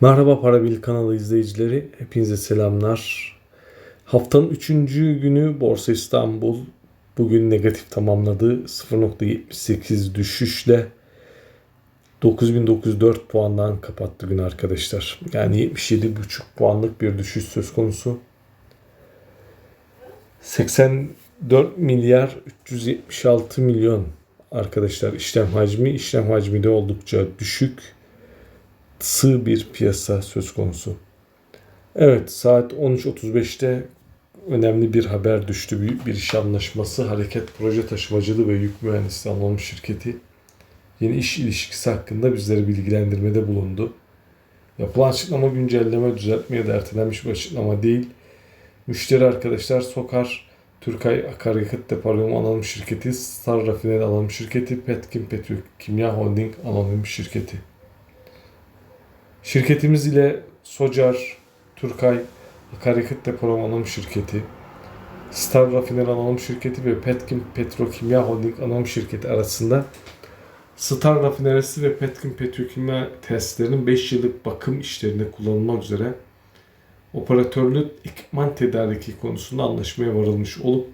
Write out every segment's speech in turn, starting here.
Merhaba Para Bil kanalı izleyicileri. Hepinize selamlar. Haftanın 3. günü Borsa İstanbul bugün negatif tamamladı. 0.78 düşüşle 9904 puandan kapattı gün arkadaşlar. Yani 77,5 puanlık bir düşüş söz konusu. 84 milyar 376 milyon arkadaşlar işlem hacmi. işlem hacmi de oldukça düşük sığ bir piyasa söz konusu. Evet saat 13.35'te önemli bir haber düştü. Büyük bir iş anlaşması Hareket Proje Taşımacılığı ve Yük Mühendisliği Anonim Şirketi yeni iş ilişkisi hakkında bizleri bilgilendirmede bulundu. Yapılan açıklama güncelleme düzeltme ya da ertelenmiş bir açıklama değil. Müşteri arkadaşlar Sokar, Türkay Akaryakıt Departmanı Anonim Şirketi, Star Rafineri Anonim Şirketi, Petkim Petrokimya Holding Anonim Şirketi. Şirketimiz ile Socar, Türkay Akaryakıt Depolama Anonim Şirketi, Star Rafineri Anonim Şirketi ve Petkim Petrokimya Holding Anonim Şirketi arasında Star Rafinerisi ve Petkim Petrokimya testlerinin 5 yıllık bakım işlerinde kullanılmak üzere operatörlük ekipman tedariki konusunda anlaşmaya varılmış olup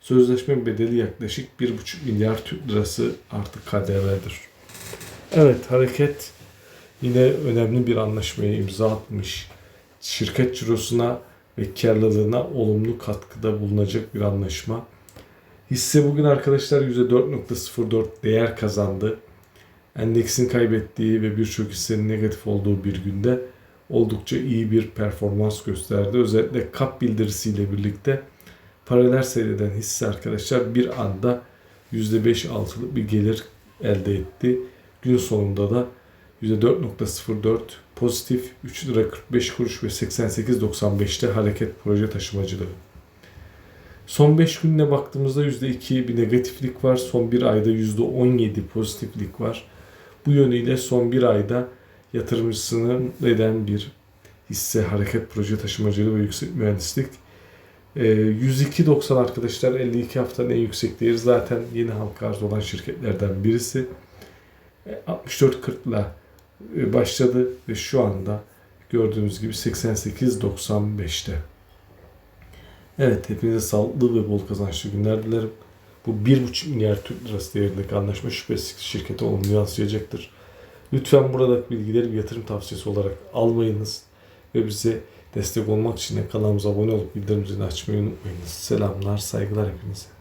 sözleşme bedeli yaklaşık 1,5 milyar Türk lirası artık KDV'dir. Evet hareket yine önemli bir anlaşmaya imza atmış. Şirket cirosuna ve karlılığına olumlu katkıda bulunacak bir anlaşma. Hisse bugün arkadaşlar %4.04 değer kazandı. Endeksin kaybettiği ve birçok hissenin negatif olduğu bir günde oldukça iyi bir performans gösterdi. Özellikle kap bildirisiyle birlikte paralel seyreden hisse arkadaşlar bir anda %5-6'lık bir gelir elde etti. Gün sonunda da %4.04 pozitif 3 lira 45 kuruş ve 88.95'te hareket proje taşımacılığı. Son 5 gününe baktığımızda %2 bir negatiflik var. Son bir ayda %17 pozitiflik var. Bu yönüyle son bir ayda yatırımcısının neden bir hisse hareket proje taşımacılığı ve yüksek mühendislik. Ee, 102.90 arkadaşlar 52 haftanın en yüksek değeri zaten yeni halka arz olan şirketlerden birisi. 64.40 ile başladı ve şu anda gördüğünüz gibi 88.95'te. Evet hepinize sağlıklı ve bol kazançlı günler dilerim. Bu 1,5 milyar Türk lirası değerindeki anlaşma şüphesiz şirkete olumlu yansıyacaktır. Lütfen buradaki bilgileri bir yatırım tavsiyesi olarak almayınız ve bize destek olmak için kanalımıza abone olup bildirim zilini açmayı unutmayınız. Selamlar, saygılar hepinize.